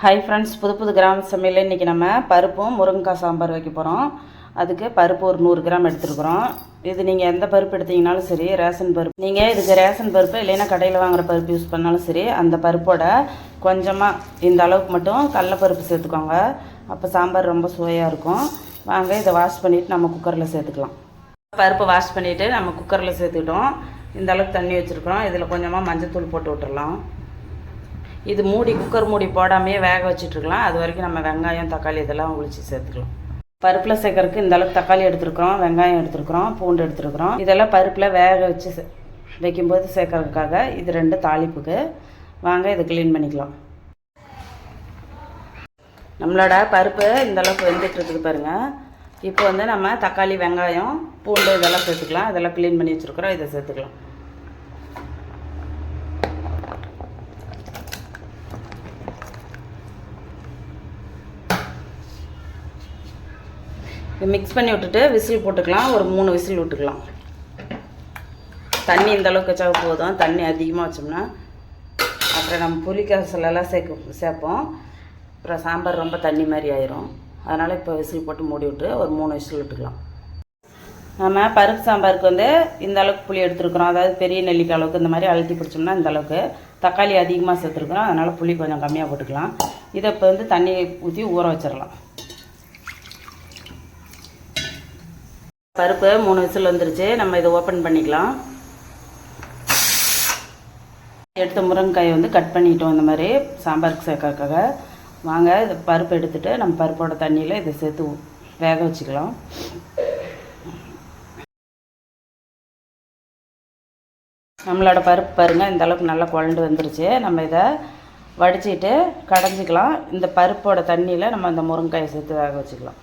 Hi friends புது புது கிராம சமையல் இன்றைக்கி நம்ம பருப்பும் முருங்கைக்காய் சாம்பார் வைக்க போகிறோம் அதுக்கு பருப்பு ஒரு நூறு கிராம் எடுத்துருக்குறோம். இது நீங்கள் எந்த பருப்பு எடுத்தீங்கனாலும் சரி ரேஷன் பருப்பு. நீங்கள் இதுக்கு ரேஷன் பருப்பு இல்லைன்னா கடையில் வாங்குகிற பருப்பு யூஸ் பண்ணாலும் சரி அந்த பருப்போட கொஞ்சமாக இந்த அளவுக்கு மட்டும் கடலப்பருப்பு சேர்த்துக்கோங்க. அப்போ சாம்பார் ரொம்ப சுவையாக இருக்கும். வாங்க இதை வாஷ் பண்ணிவிட்டு நம்ம குக்கரில் சேர்த்துக்கலாம். பருப்பை வாஷ் பண்ணிவிட்டு நம்ம குக்கரில் சேர்த்துக்கிட்டோம். இந்த அளவுக்கு தண்ணி வச்சுருக்கோம் இதில் கொஞ்சமாக மஞ்சத்தூள் போட்டு விட்டுறலாம். இது மூடி குக்கர் மூடி போடாமையே வேக வச்சுட்ருக்கலாம். அது வரைக்கும் நம்ம வெங்காயம் தக்காளி இதெல்லாம் ஒழிச்சு சேர்த்துக்கலாம். பருப்பில் சேர்க்கறதுக்கு இந்த அளவுக்கு தக்காளி எடுத்துருக்குறோம் வெங்காயம் எடுத்துருக்குறோம் பூண்டு எடுத்துருக்குறோம். இதெல்லாம் பருப்பில் வேக வச்சு சே- வைக்கும்போது சேர்க்கறதுக்காக இது ரெண்டு தாளிப்புக்கு. வாங்க இதை க்ளீன் பண்ணிக்கலாம். நம்மளோட பருப்பு இந்தளவுக்கு வெந்துட்டு இருக்குது பாருங்கள் இப்போ வந்து நம்ம தக்காளி வெங்காயம் பூண்டு இதெல்லாம் சேர்த்துக்கலாம். இதெல்லாம் க்ளீன் பண்ணி வச்சுருக்குறோம் இதை சேர்த்துக்கலாம். மிக்ஸ் பண்ணி விட்டுட்டு விசில் போட்டுக்கலாம். ஒரு மூணு விசில் விட்டுக்கலாம். தண்ணி இந்த அளவுக்கு வச்சா போதும். தண்ணி அதிகமாக வச்சோம்னா அப்புறம் நம்ம புளிக்கரசலெல்லாம் சேர்க்க சேர்ப்போம். அப்புறம் சாம்பார் ரொம்ப தண்ணி மாதிரி ஆயிரும். அதனால் இப்போ விசில் போட்டு மூடி விட்டு ஒரு மூணு விசில் விட்டுக்கலாம். நம்ம பருப்பு சாம்பாருக்கு வந்து இந்த அளவுக்கு புளி எடுத்துருக்குறோம். அதாவது பெரிய நெல்லிக்காய் அளவுக்கு இந்த மாதிரி அழுத்தி பிடிச்சோம்னா இந்த அளவுக்கு. தக்காளி அதிகமாக சேர்த்துருக்குறோம். அதனால் புளி கொஞ்சம் கம்மியாக போட்டுக்கலாம். இதை இப்போ வந்து தண்ணி ஊற்றி ஊற வச்சிடலாம். பருப்பு மூணு விசில் வந்துருச்சு. நம்ம இதை ஓப்பன் பண்ணிக்கலாம். எடுத்த முருங்கைக்காயை வந்து கட் பண்ணிட்டோம் இந்த மாதிரி சாம்பாருக்கு சேர்க்கறக்காக வாங்க இது பருப்பு எடுத்துகிட்டு நம்ம பருப்போட தண்ணியில் இதை சேர்த்து வேக வச்சுக்கலாம். நம்மளோட பருப்பு பாருங்கள் இந்த அளவுக்கு நல்லா குழண்டு வந்துருச்சு. நம்ம இதை வடிச்சிட்டு கடைஞ்சிக்கலாம். இந்த பருப்போட தண்ணியில் நம்ம இந்த முருங்கைக்காயை சேர்த்து வேக வச்சுக்கலாம்.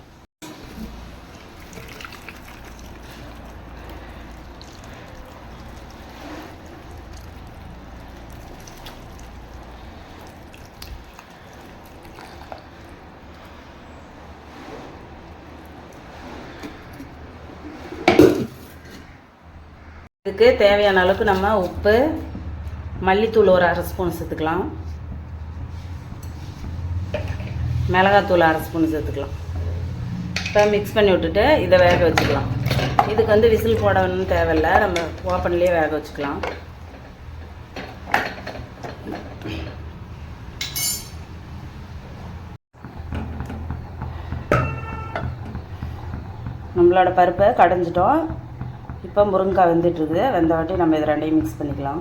இதுக்கு தேவையான அளவுக்கு நம்ம உப்பு மல்லித்தூள் ஒரு அரை ஸ்பூன் சேர்த்துக்கலாம். மிளகாத்தூள் அரை ஸ்பூன் சேர்த்துக்கலாம். இப்போ மிக்ஸ் பண்ணி விட்டுட்டு இதை வேக வச்சுக்கலாம். இதுக்கு வந்து விசில் போடணும்னு தேவையில்லை. நம்ம ஓப்பன்லேயே வேக வச்சுக்கலாம். நம்மளோட பருப்பை கடைஞ்சிட்டோம். இப்போ முருங்கைக்காய் வெந்துட்டுருக்குது. வெந்த வாட்டி நம்ம இது ரெண்டையும் மிக்ஸ் பண்ணிக்கலாம்.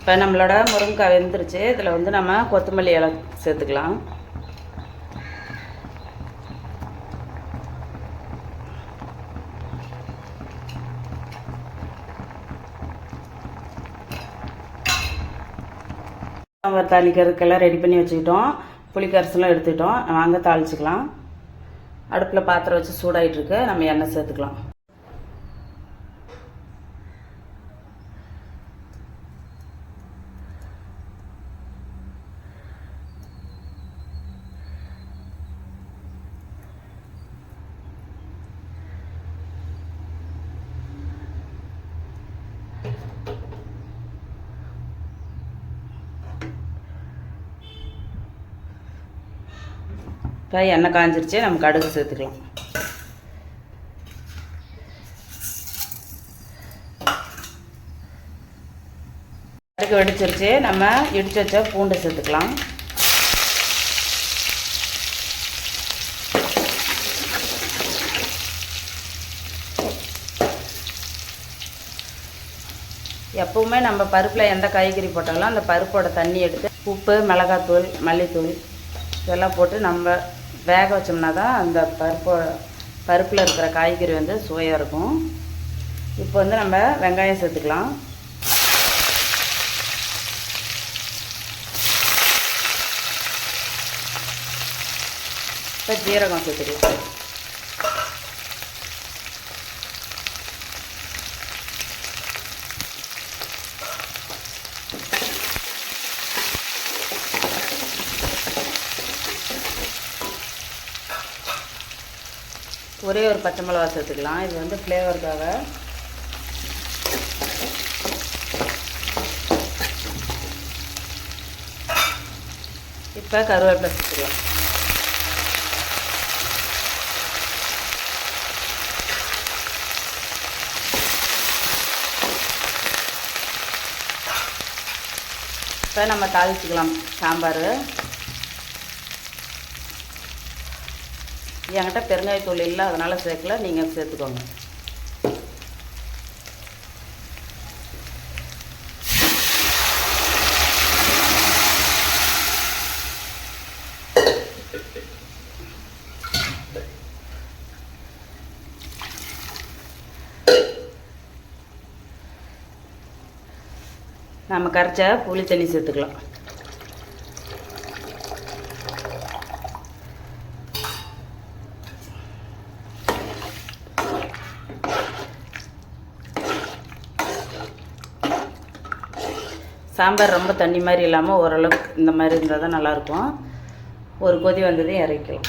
இப்போ நம்மளோட முருங்கைக்காய் வெந்துருச்சு. இதில் வந்து நம்ம கொத்தமல்லி இலை சேர்த்துக்கலாம். சாம்பார் தாளிக்கிறதுக்கெல்லாம் ரெடி பண்ணி வச்சுக்கிட்டோம். புளிக்கரசெல்லாம் எடுத்துக்கிட்டோம். வாங்க தாளிச்சுக்கலாம். அடுப்பில் பாத்திரம் வச்சு சூடாகிட்டுருக்கு நம்ம எண்ணெய் சேர்த்துக்கலாம். இப்போ எண்ணெய் காஞ்சிருச்சு நம்ம கடுகு சேர்த்துக்கலாம். கடுகு வெடிச்சிருச்சு நம்ம இடிச்சு வச்ச பூண்டு சேர்த்துக்கலாம். எப்பவுமே நம்ம பருப்பில் எந்த காய்கறி போட்டாலும் அந்த பருப்போட தண்ணி எடுத்து உப்பு மிளகாத்தூள் மல்லித்தூள் இதெல்லாம் போட்டு நம்ம வேக வச்சோம்னா தான் அந்த பருப்பு பருப்பில் இருக்கிற காய்கறி வந்து சுவையாக இருக்கும். இப்போ வந்து நம்ம வெங்காயம் சேர்த்துக்கலாம். இப்போ ஜீரகம் சேர்த்துக்கலாம். ஒரே ஒரு பச்சை மிளகா சேர்த்துக்கலாம். இது வந்து ஃப்ளேவருக்காக இப்போ கருவேப்பிலை சேர்த்துக்கலாம். இப்போ நம்ம தாளிச்சுக்கலாம் சாம்பார். என்கிட்ட பெருங்காயத்தூள் இல்லை அதனால் சேர்க்கல. நீங்கள் சேர்த்துக்கோங்க. நம்ம கரைச்ச புளி தண்ணி சேர்த்துக்கலாம். சாம்பார் ரொம்ப தண்ணி மாதிரி இல்லாமல் ஓரளவுக்கு இந்த மாதிரி இருந்தால் தான் நல்லாயிருக்கும். ஒரு கொதி வந்ததே இறக்கலாம்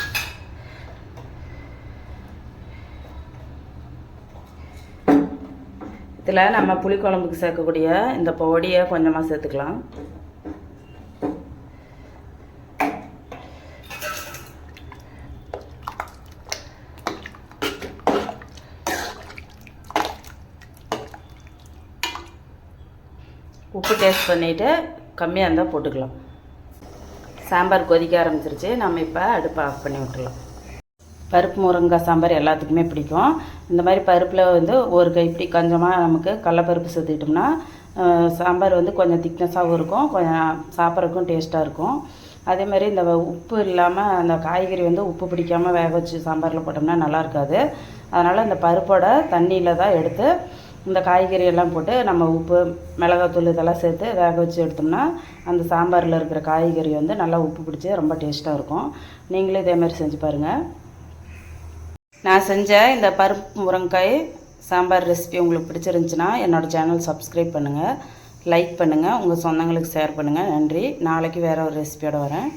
இதில் நம்ம புளிக்குழம்புக்கு சேர்க்கக்கூடிய இந்த பொடியை கொஞ்சமாக சேர்த்துக்கலாம். உப்பு டேஸ்ட் பண்ணிவிட்டு கம்மியாக இருந்தால் போட்டுக்கலாம். சாம்பார் கொதிக்க ஆரம்பிச்சிருச்சு. நம்ம இப்போ அடுப்பை ஆஃப் பண்ணி விட்டுலாம் பருப்பு முருங்கைக்காய் சாம்பார் எல்லாத்துக்குமே பிடிக்கும். இந்த மாதிரி பருப்பில் வந்து ஒரு கை இப்படி கொஞ்சமாக நமக்கு கடலப்பருப்பு சேர்த்துக்கிட்டோம்னா சாம்பார் வந்து கொஞ்சம் திக்னஸாகவும் இருக்கும். கொஞ்சம் சாப்பிட்றதுக்கும் டேஸ்ட்டாக இருக்கும். அதே மாதிரி இந்த உப்பு இல்லாமல் அந்த காய்கறி வந்து உப்பு பிடிக்காமல் வேக வச்சு சாம்பாரில் போட்டோம்னா நல்லா இருக்காது. அதனால் இந்த பருப்போட தண்ணியில் தான் எடுத்து இந்த காய்கறி எல்லாம் போட்டு நம்ம உப்பு மிளகாத்தூள் இதெல்லாம் சேர்த்து வேக வச்சு எடுத்தோம்னா அந்த சாம்பாரில் இருக்கிற காய்கறி வந்து நல்லா உப்பு பிடிச்சி ரொம்ப டேஸ்ட்டாக இருக்கும். நீங்களும் இதே மாதிரி செஞ்சு பாருங்கள் நான் செஞ்ச இந்த பருப்பு முருங்காய் சாம்பார் ரெசிபி உங்களுக்கு பிடிச்சிருந்துச்சுன்னா என்னோடய சேனல் சப்ஸ்கிரைப் பண்ணுங்கள் லைக் பண்ணுங்கள் உங்கள் சொந்தங்களுக்கு ஷேர் பண்ணுங்கள் நன்றி. நாளைக்கு வேறு ஒரு ரெசிபியோடு வரேன்.